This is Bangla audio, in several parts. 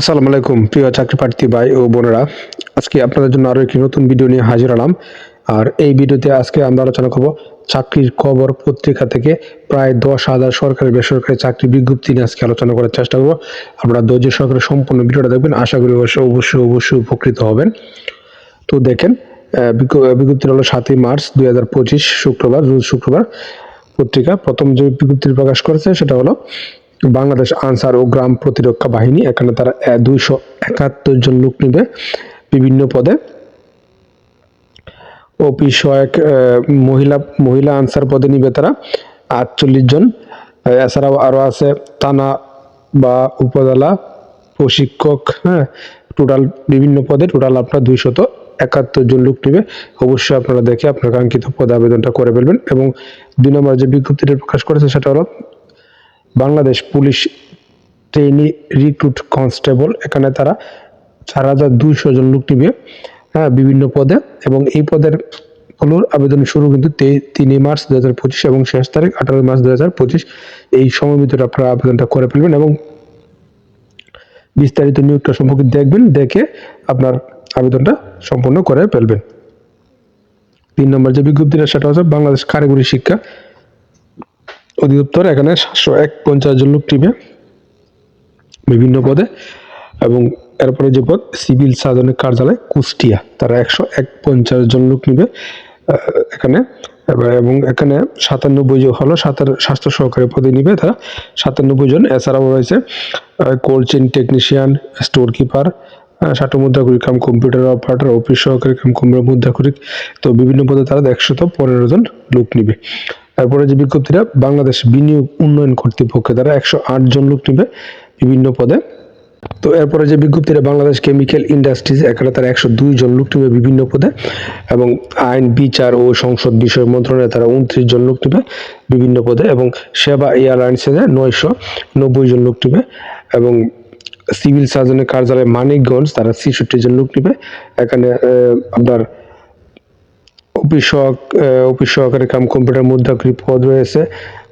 আসসালামু আলাইকুম, প্রিয় চাকরি প্রার্থী ভাই ও বোনেরা। আজকে আপনাদের জন্য আরও একটি নতুন ভিডিও নিয়ে হাজির হলাম। আর এই ভিডিওতে আজকে আমরা আলোচনা করব চাকরির খবর পত্রিকা থেকে প্রায় দশ হাজার সরকারি বেসরকারি চাকরি বিজ্ঞপ্তি নিয়ে আজকে আলোচনা করার চেষ্টা করব। আপনারা ধৈর্য সহকারে সম্পূর্ণ ভিডিওটা দেখবেন, আশা করি অবশ্যই অবশ্যই অবশ্যই উপকৃত হবেন। তো দেখেন বিজ্ঞপ্তি হলো সাতই মার্চ দুই হাজার পঁচিশ শুক্রবার, রোজ শুক্রবার পত্রিকা। প্রথম যে বিজ্ঞপ্তি প্রকাশ করেছে সেটা হলো বাংলাদেশ আনসার ও গ্রাম প্রতিরক্ষা বাহিনী এখানে তারা দুইশো একাত্তর জন লোক নেবে বিভিন্ন পদে। সহায়ক আহ, মহিলা মহিলা আনসার পদে নিবে তারা আটচল্লিশ জন। এছাড়াও আরও আছে থানা বা উপজেলা প্রশিক্ষক হ্যাঁ টোটাল বিভিন্ন পদে টোটাল আপনার দুইশত একাত্তর জন লোক নেবে। অবশ্যই আপনারা দেখে আপনার কাঙ্ক্ষিত পদে আবেদনটা করে ফেলবেন এবং দুই নম্বর যে বিজ্ঞপ্তিটা প্রকাশ করেছে সেটা হলো Bangladesh police trainee recruit constable. এখানে তারা চার হাজার দুইশো জন লোক নিবে হ্যাঁ বিভিন্ন পদে। এবং এই পদের হলোর আবেদন শুরু কিন্তু তে- তিনই মার্চ দু হাজার পঁচিশ এবং শেষ তারিখ আঠারোই মার্চ দু হাজার পঁচিশ। এই সময় ভিতরে আপনারা আবেদনটা করে ফেলবেন এবং বিস্তারিত নিয়োগটা সম্পর্কে দেখবেন, দেখে আপনার আবেদনটা সম্পূর্ণ করে ফেলবেন। তিন নম্বর যে বিজ্ঞপ্তিটা, সেটা হচ্ছে বাংলাদেশ কারিগরি শিক্ষা অধিদপ্তর এখানে সাতশো এক পঞ্চাশ জন লোক টিমে বিভিন্ন পদে এবং এরপরে যে পদ, সিভিল সার্জনের কার্যালয় কুষ্টিয়া, তারা একশো এক পঞ্চাশ জন লোক নিবে এখানে। এবং এখানে সাতানব্বই জন হলো সাতার, স্বাস্থ্য সহকারী পদে নিবে তারা। সাতানব্বই জন এছাড়াও রয়েছে cold chain technician store keeper ষাট মুদ্রাকুরি কাম কম্পিউটার অপারেটর অফিস সহকারী কাম কম্পিউটার মুদ্রাকুরি তো বিভিন্ন পদে তারা একশত পনেরো জন লোক নিবে। তারপরে যে বিজ্ঞপ্তিটা, বাংলাদেশ বিনিয়োগ উন্নয়ন কর্তৃপক্ষ দ্বারা একশো আট জন লোক নিবে বিভিন্ন পদে। তো এরপরে যে বিজ্ঞপ্তিটা, বাংলাদেশ কেমিক্যাল ইন্ডাস্ট্রিজ এখানে তারা একশো দুই জন লোক নেবে বিভিন্ন পদে এবং আইন, বিচার ও সংসদ বিষয় মন্ত্রণালয়ে তারা উনত্রিশ জন লোক নেবে বিভিন্ন পদে এবং সেবা এয়ারলাইন্সে নয়শো নব্বই জন লোক নেবে এবং সিভিল সার্জনের কার্যালয় মানিকগঞ্জ তারা ছেষট্টি জন লোক নেবে। এখানে আপনার অফিস সহকারী কাম কম্পিউটার মুদ্রাকৃত পদ রয়েছে।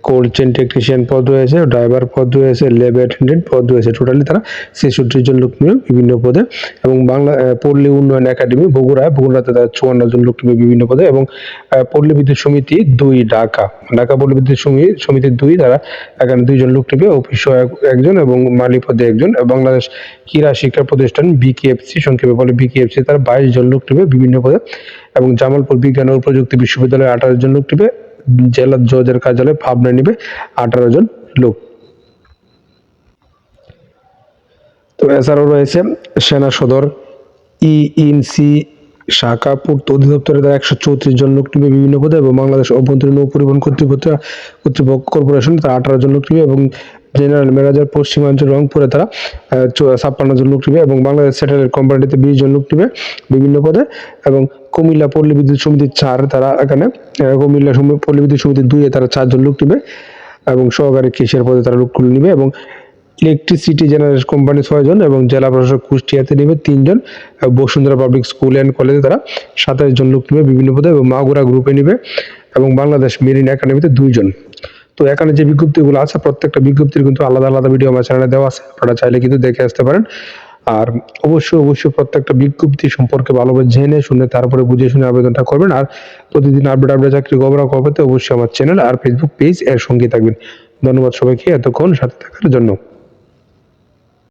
কোল্ড চেন টেকনিশিয়ান পদ রয়েছে ড্রাইভার পদ রয়েছে ল্যাব অ্যাটেন্ডেন্ট পদ রয়েছে। টোটালি তারা ছেষট্টি জন লোক নিবে বিভিন্ন পদে এবং বাংলা পল্লী উন্নয়ন একাডেমি বগুড়ায়, বগুড়াতে তারা চুয়ান্ন জন লোক নিবে বিভিন্ন পদে এবং পল্লী বিদ্যুৎ সমিতি দুই, ঢাকা। ঢাকা পল্লী বিদ্যুৎ সমি- সমিতি দুই তারা এখানে দুইজন লোক নেবে অফিস একজন এবং মালি পদে একজন বাংলাদেশ ক্রীড়া শিক্ষা প্রতিষ্ঠান বিকেএফসি সংক্ষেপে বলে বিকেএফসি তারা বাইশ জন লোক নেবে বিভিন্ন পদে এবং জামালপুর বিজ্ঞান ও প্রযুক্তি বিশ্ববিদ্যালয়ে আঠারো জন লোক নেবে জেলা জজের কার্যালয়ে ভাবনা নিবে আঠারো জন লোক। তো এছাড়াও রয়েছে সেনা সদর ই ইনসি শাখা, পূর্ত অধিদপ্তরে তারা একশো চৌত্রিশ জন লোক নিবে বিভিন্ন পদে এবং বাংলাদেশ অভ্যন্তরীণ নৌ পরিবহন কর্তৃপক্ষ কর্তৃপক্ষ কর্পোরেশন তারা আঠারো জন লোক নিবে এবং জেনারেল ম্যানেজার পশ্চিমাঞ্চল রংপুরে তারা ছাপ্পান্ন জন লোক নিবে এবং বাংলাদেশ স্যাটেলাইট কোম্পানিতে বিশ জন লোক নিবে বিভিন্ন পদে এবং কুমিল্লা পল্লী বিদ্যুৎ সমিতির চার, তারা এখানে কুমিল্লা পল্লী বিদ্যুৎ সমিতির দুইয়ে তারা চারজন লোক নিবে এবং সহকারী কেশিয়ার পদে তারা লোকগুলো নিবে এবং ইলেকট্রিসিটি জেনারেল কোম্পানি ছয়জন এবং জেলা প্রশাসক কুষ্টিয়াতে নেবে তিনজন বসুন্ধরা পাবলিক স্কুল অ্যান্ড কলেজে তারা সাতাশ জন লোক নেবে বিভিন্ন পদে এবং মাগুরা গ্রুপে নেবে এবং বাংলাদেশ মেরিন একাডেমিতে দুইজন। তো এখানে যে বিজ্ঞপ্তিগুলো আছে, প্রত্যেকটা বিজ্ঞপ্তির কিন্তু আলাদা আলাদা ভিডিও আমার চ্যানেলে দেওয়া আছে। আপনারা চাইলে কিন্তু দেখে আসতে পারেন। আর অবশ্যই অবশ্যই প্রত্যেকটা বিজ্ঞপ্তি সম্পর্কে ভালোভাবে জেনে শুনে, তারপরে বুঝে শুনে আবেদনটা করবেন। আর প্রতিদিন আপডেট আপডেট চাকরি খবর খবরতে অবশ্যই আমার চ্যানেল আর ফেসবুক পেজ এর সঙ্গে থাকবেন। ধন্যবাদ সবাইকে, এতক্ষণ সাথে থাকার জন্য।